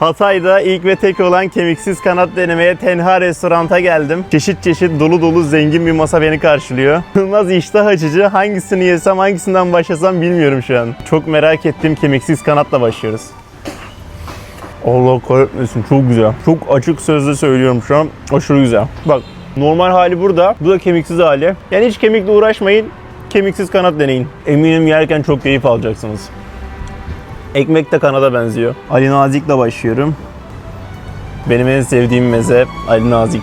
Hatay'da ilk ve tek olan kemiksiz kanat denemeye Tenha restoranta geldim. Çeşit çeşit dolu dolu zengin bir masa beni karşılıyor. İnanılmaz iştah açıcı. Hangisini yesem hangisinden başlasam bilmiyorum şu an. Çok merak ettiğim kemiksiz kanatla başlıyoruz. Allah kahretmesin çok güzel. Çok açık sözle söylüyorum şu an. Aşırı güzel. Bak normal hali burada. Bu da kemiksiz hali. Yani hiç kemikle uğraşmayın. Kemiksiz kanat deneyin. Eminim yerken çok keyif alacaksınız. Ekmek de kanada benziyor. Ali Nazik'le başlıyorum. Benim en sevdiğim meze Ali Nazik.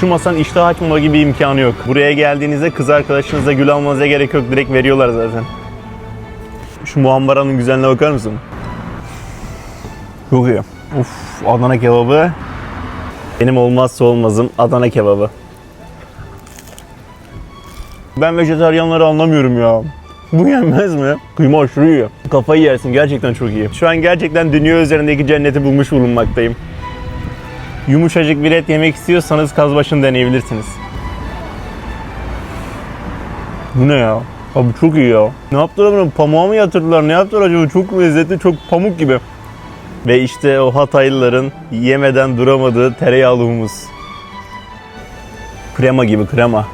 Şu masanın iştah açmama gibi imkanı yok. Buraya geldiğinizde kız arkadaşınıza gül almanıza gerek yok. Direkt veriyorlar zaten. Şu muhambaranın güzelliğine bakar mısın? Çok iyi. Uf, Adana kebabı. Benim olmazsa olmazım Adana kebabı. Ben vejetaryenleri anlamıyorum ya. Bu yenmez mi? Kıyma aşırı iyi. Kafayı yersin gerçekten çok iyi. Şu an gerçekten dünya üzerindeki cenneti bulmuş bulunmaktayım. Yumuşacık bir et yemek istiyorsanız kazbaşını deneyebilirsiniz. Bu ne ya? Abi çok iyi ya. Ne yaptılar bunu? Pamuğa mı yatırdılar? Ne yaptılar acaba? Çok lezzetli, çok pamuk gibi. Ve işte o Hataylıların yemeden duramadığı tereyağlı humus. Krema gibi krema.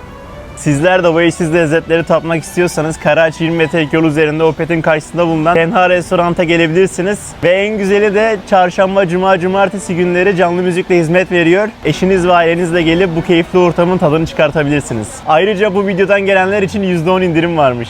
Sizler de bu eşsiz lezzetleri tatmak istiyorsanız Karaağaç 20 metre yol üzerinde Opet'in karşısında bulunan Tenha Restorant'a gelebilirsiniz. Ve en güzeli de çarşamba, cuma, cumartesi günleri canlı müzikle hizmet veriyor. Eşiniz ve ailenizle gelip bu keyifli ortamın tadını çıkartabilirsiniz. Ayrıca bu videodan gelenler için %10 indirim varmış.